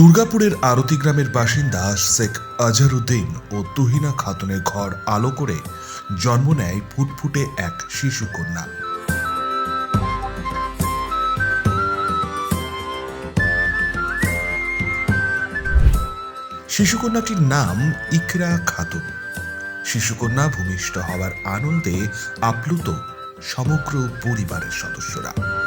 দুর্গাপুরের আরতি গ্রামের বাসিন্দা শেখ আজহারউদ্দিন ও তুহিনা খাতুনের ঘর আলো করে জন্ম নেয় ফুটফুটে এক শিশু কন্যা। শিশুকন্যাটির নাম ইকরা খাতুন। শিশুকন্যা ভূমিষ্ঠ হওয়ার আনন্দে আপ্লুত সমগ্র পরিবারের সদস্যরা।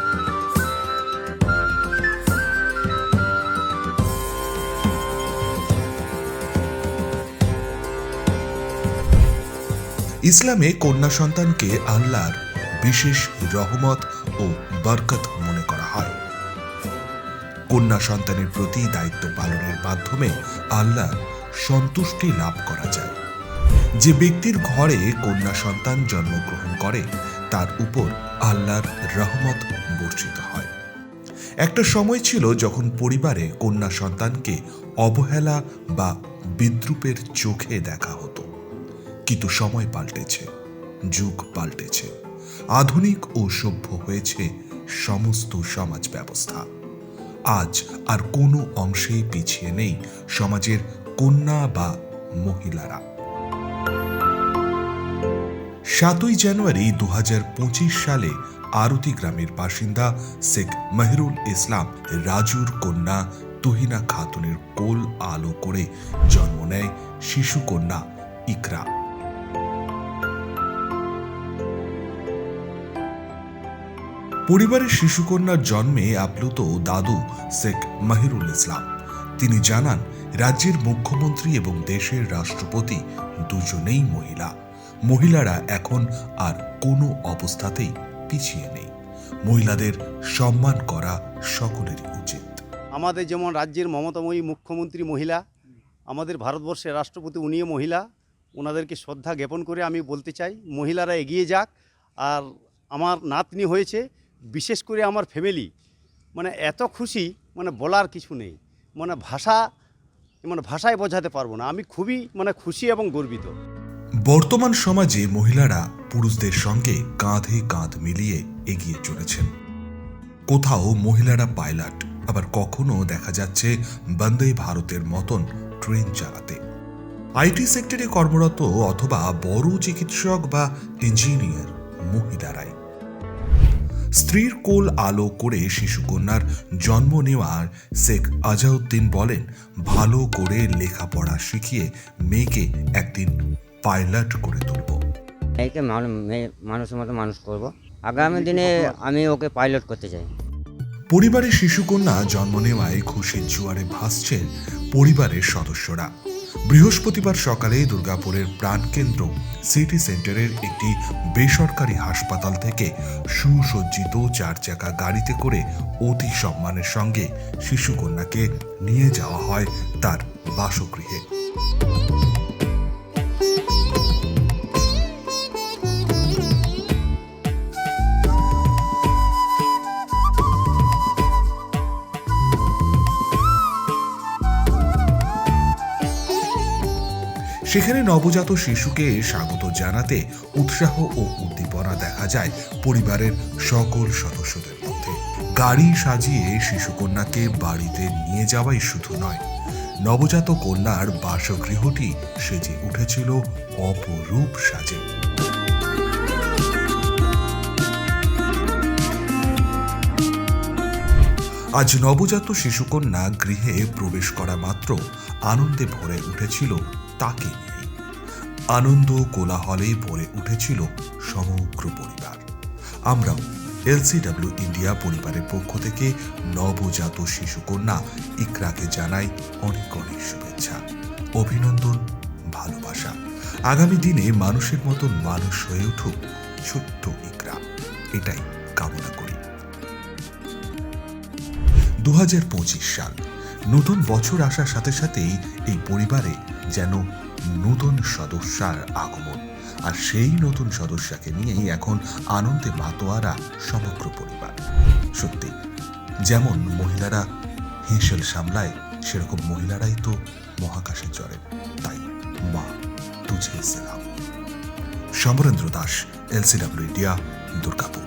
ইসলামে কন্যা সন্তানকে আল্লাহর বিশেষ রহমত ও বরকত মনে করা হয়। কন্যা সন্তানের প্রতি দায়িত্ব পালনের মাধ্যমে আল্লাহর সন্তুষ্টি লাভ করা যায়। যে ব্যক্তির ঘরে কন্যা সন্তান জন্মগ্রহণ করে, তার উপর আল্লাহর রহমত বর্ষিত হয়। একটা সময় ছিল যখন পরিবারে কন্যা সন্তানকে অবহেলা বা বিদ্রুপের চোখে দেখা হতো। কিন্তু সময় পাল্টেছে, যুগ পাল্টেছে, আধুনিক ও সভ্য হয়েছে সমস্ত সমাজ ব্যবস্থা। আজ আর কোনো অংশেই পিছিয়ে নেই সমাজের কন্যা বা মহিলারা। সাতই জানুয়ারি দু হাজার পঁচিশ সালে আরতি গ্রামের বাসিন্দা শেখ মেহরুল ইসলাম রাজুর কন্যা তুহিনা খাতুনের কোল আলো করে জন্ম নেয় শিশু কন্যা ইকরা। পরিবারের শিশুকন্যার জন্মে আপ্লুত দাদু শেখ মাহিরুল ইসলাম। তিনি জানান, রাজ্যের মুখ্যমন্ত্রী এবং দেশের রাষ্ট্রপতি দুজনেই মহিলা। মহিলারা এখন আর কোনো অবস্থাতেই পিছিয়ে নেই। মহিলাদের সম্মান করা সকলেরই উচিত। আমাদের যেমন রাজ্যের মমতাময়ী মুখ্যমন্ত্রী মহিলা, আমাদের ভারতবর্ষের রাষ্ট্রপতি উনিও মহিলা, ওনাদেরকে শ্রদ্ধা জ্ঞাপন করে আমি বলতে চাই, মহিলারা এগিয়ে যাক। আর আমার নাতনি হয়েছে বিশেষ করে আমার ফ্যামিলি মানে এত খুশি মানে বলার কিছু নেই। মানে ভাষা মানে ভাষায় বোঝাতে পারব না। আমি খুবই মানে খুশি এবং গর্বিত। বর্তমান সমাজে মহিলারা পুরুষদের সঙ্গে কাঁধে কাঁধ মিলিয়ে এগিয়ে চলেছেন। কোথাও মহিলারা পাইলট, আবার কখনো দেখা যাচ্ছে বন্দে ভারতের মতন ট্রেন চালাতে। আইটি সেক্টরে কর্মরত অথবা বড় চিকিৎসক বা ইঞ্জিনিয়ার মহিলারাই। স্ত্রীর কোল আলো করে শিশুকন্যার জন্ম নেওয়ার শেখ আজাউদ্দিন বলেন ভালো করে লেখাপড়া শিখিয়ে মেয়েকে একদিন পাইলট করে তুলব। মেয়েকে মেয়ে মানুষের মতো মানুষ করব। আগামী দিনে আমি ওকে পাইলট করতে চাই। পরিবারে শিশুকন্যা জন্ম নেওয়ায় খুশির জোয়ারে ভাসছেন পরিবারের সদস্যরা। বৃহস্পতিবার সকালে দুর্গাপুরের প্রাণকেন্দ্র সিটি সেন্টারের একটি বেসরকারি হাসপাতাল থেকে সুসজ্জিত চার চাকা গাড়িতে করে অতি সম্মানের সঙ্গে শিশুকন্যাকে নিয়ে যাওয়া হয় তার বাসগৃহে। সেখানে নবজাত শিশুকে স্বাগত জানাতে উৎসাহ ও উদ্দীপনা দেখা যায় পরিবারের সকল সদস্যদের মধ্যে। গাড়ি সাজিয়ে শিশুকন্যাকে বাড়িতে নিয়ে যাওয়াই শুধু নয়, নবজাত কন্যার বাসগৃহটি সেজে উঠেছিল অপরূপ সাজে। আজ নবজাত শিশুকন্যা গৃহে প্রবেশ করা মাত্র আনন্দে ভরে উঠেছিল তাকে নিয়ে। আনন্দ কোলাহলে ভরে উঠেছিল সমগ্র পরিবার। আমরাও এলসিডব্লিউ ইন্ডিয়া পরিবারের পক্ষ থেকে নবজাত শিশুকন্যা ইকরাকে জানাই অনেক অনেক শুভেচ্ছা, অভিনন্দন, ভালোবাসা। আগামী দিনে মানুষের মতন মানুষ হয়ে উঠুক ছোট্ট ইকরা। এটাই কামনা করি। দু হাজার পঁচিশ সাল নতুন বছর আসার সাথে সাথেই এই পরিবারে যেন নতুন সদস্যার আগমন। আর সেই নতুন সদস্যকে নিয়েই এখন আনন্দে মাতোয়ারা সমগ্র পরিবার। সত্যি, যেমন মহিলারা হেঁসেল সামলায়, সেরকম মহিলারাই তো মহাকাশে চড়েন। তাই মা Tujhe সেলাম। Samarendra Das, LCW India, Durgapur.